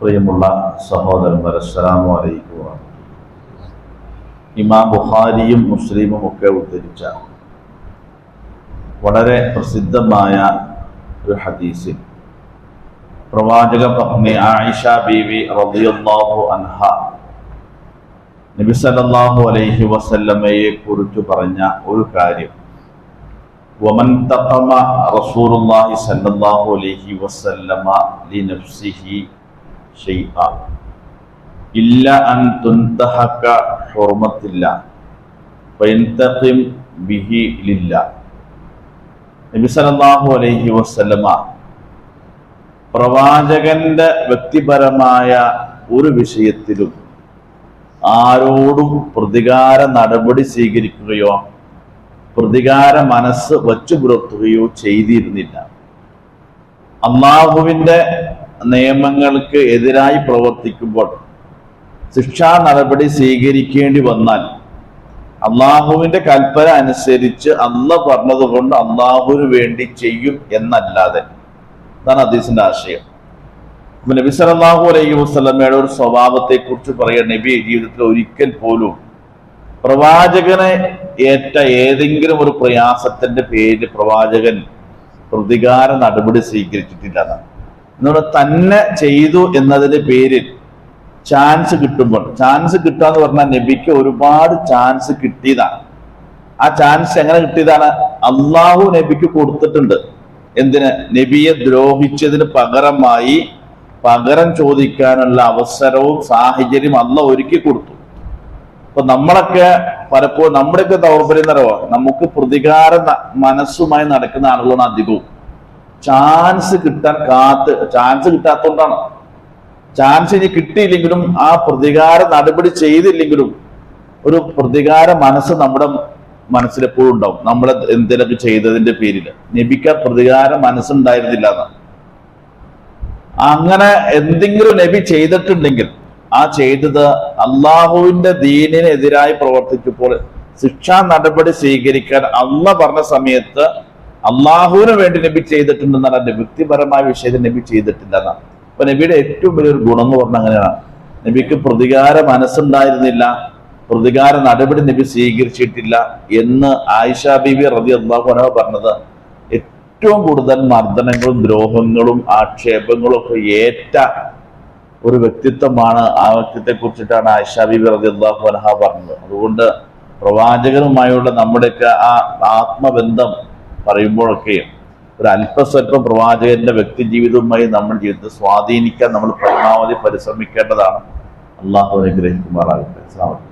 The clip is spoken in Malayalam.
പ്രിയമുള്ള സഹോദരന്മാർ അസ്സലാമു അലൈക്കും. ഇമാം ബുഖാരിയും മുസ്ലിമും ഒക്കെ ഉദ്ധരിച്ച വളരെ പ്രസിദ്ധമായ ഒരു ഹദീസിൽ പ്രവാചക പത്നി ആയിഷ ബീവി റളിയല്ലാഹു അൻഹ നബി സല്ലല്ലാഹു അലൈഹി വസല്ലമയെ കുറിച്ച് പറഞ്ഞ ഒരു കാര്യം. വമൻ തഖമ റസൂലുള്ളാഹി സല്ലല്ലാഹു അലൈഹി വസല്ലമ ലിനഫ്സിഹി ഇല്ല അൻ ഹുർമത്തില്ല. ഫയൻതഖിം ബിഹി ലില്ല. നബി സല്ലല്ലാഹു അലൈഹി വസല്ലമ പ്രവാചകന്റെ വ്യക്തിപരമായ ഒരു വിഷയത്തിലും ആരോടും പ്രതികാര നടപടി സ്വീകരിക്കുകയോ പ്രതികാര മനസ്സ് വച്ചു പുലർത്തുകയോ ചെയ്തിരുന്നില്ല. അള്ളാഹുവിന്റെ നിയമങ്ങൾക്ക് എതിരായി പ്രവർത്തിക്കുമ്പോൾ ശിക്ഷാ നടപടി സ്വീകരിക്കേണ്ടി വന്നാൽ അള്ളാഹുവിന്റെ കൽപ്പന അനുസരിച്ച് അല്ല പറഞ്ഞതുകൊണ്ട് അള്ളാഹുവിന് വേണ്ടി ചെയ്യും എന്നല്ലാതെ. അതാണ് ഹദീസിന്റെ ആശയം. നബി സലാഹു അലൈഹി വസ്ലമയുടെ ഒരു സ്വഭാവത്തെ കുറിച്ച് പറയാൻ നബി ജീവിതത്തിൽ ഒരിക്കൽ പോലും പ്രവാചകനെ ഏറ്റ ഏതെങ്കിലും ഒരു പ്രയാസത്തിന്റെ പേരിൽ പ്രവാചകൻ പ്രതികാര നടപടി സ്വീകരിച്ചിട്ടില്ല എന്നുള്ള തന്നെ ചെയ്തു എന്നതിന്റെ പേരിൽ ചാൻസ് കിട്ടുമ്പോൾ. ചാൻസ് കിട്ടുക എന്ന് പറഞ്ഞാൽ നബിക്ക് ഒരുപാട് ചാൻസ് കിട്ടിയതാണ്. ആ ചാൻസ് എങ്ങനെ കിട്ടിയതാണ്? അള്ളാഹു നബിക്ക് കൊടുത്തിട്ടുണ്ട്. എന്തിന്? നബിയെ ദ്രോഹിച്ചതിന് പകരമായി പകരം ചോദിക്കാനുള്ള അവസരവും സാഹചര്യം അല്ല ഒരുക്കി കൊടുത്തു. അപ്പൊ നമ്മളൊക്കെ പലപ്പോഴും നമ്മുടെയൊക്കെ ദൗർബല്യം എന്നറിയോ നമുക്ക് പ്രതികാര മനസ്സുമായി നടക്കുന്ന ആളുകളാണ് അധികവും. ചാൻസ് കിട്ടാൻ കാത്ത് ചാൻസ് കിട്ടാത്തതുകൊണ്ടാണ് ചാൻസ് ഇനി കിട്ടിയില്ലെങ്കിലും ആ പ്രതികാര നടപടി ചെയ്തില്ലെങ്കിലും ഒരു പ്രതികാര മനസ്സ് നമ്മുടെ മനസ്സിലെപ്പോഴും ഉണ്ടാവും. നമ്മൾ എന്തെങ്കിലുമൊക്കെ ചെയ്തതിന്റെ പേരിൽ നബിക്ക് പ്രതികാര മനസ്സുണ്ടായിരുന്നില്ല എന്ന് അങ്ങനെ എന്തെങ്കിലും നബി ചെയ്തിട്ടുണ്ടെങ്കിൽ ആ ചെയ്തത് അള്ളാഹുവിന്റെ ദീനിനെതിരായി പ്രവർത്തിച്ചപ്പോൾ ശിക്ഷാ നടപടി സ്വീകരിക്കാൻ അള്ള പറഞ്ഞ സമയത്ത് അള്ളാഹുവിന് വേണ്ടി നബി ചെയ്തിട്ടുണ്ടെന്നാണ് അതിന്റെ വ്യക്തിപരമായ വിഷയത്തിൽ നബി ചെയ്തിട്ടില്ലെന്നാണ്. അപ്പൊ നബിയുടെ ഏറ്റവും വലിയൊരു ഗുണം എന്ന് പറഞ്ഞാൽ അങ്ങനെയാണ്. നബിക്ക് പ്രതികാര മനസ്സുണ്ടായിരുന്നില്ല പ്രതികാര നടപടി നബി സ്വീകരിച്ചിട്ടില്ല എന്ന് ആയിഷ ബിബി റതി അള്ളാഹു അനഹ പറഞ്ഞത്. ഏറ്റവും കൂടുതൽ മർദ്ദനങ്ങളും ദ്രോഹങ്ങളും ആക്ഷേപങ്ങളും ഒക്കെ ഏറ്റ ഒരു വ്യക്തിത്വമാണ് ആ വ്യക്തിത്വത്തെ കുറിച്ചിട്ടാണ് ആയിഷ ബിബി റതി അള്ളാഹു അനഹ പറഞ്ഞത്. അതുകൊണ്ട് പ്രവാചകനുമായുള്ള നമ്മുടെയൊക്കെ ആ ആത്മബന്ധം പറയുമ്പോഴൊക്കെ ഒരു അല്പസ്വല്പം പ്രവാചകന്റെ വ്യക്തി ജീവിതവുമായി നമ്മൾ ജീവിതത്തെ സ്വാധീനിക്കാൻ നമ്മൾ പരമാവധി പരിശ്രമിക്കേണ്ടതാണ്. അള്ളാഹു അനുഗ്രഹിക്കുമാറാകട്ടെ. അലൈക്കും.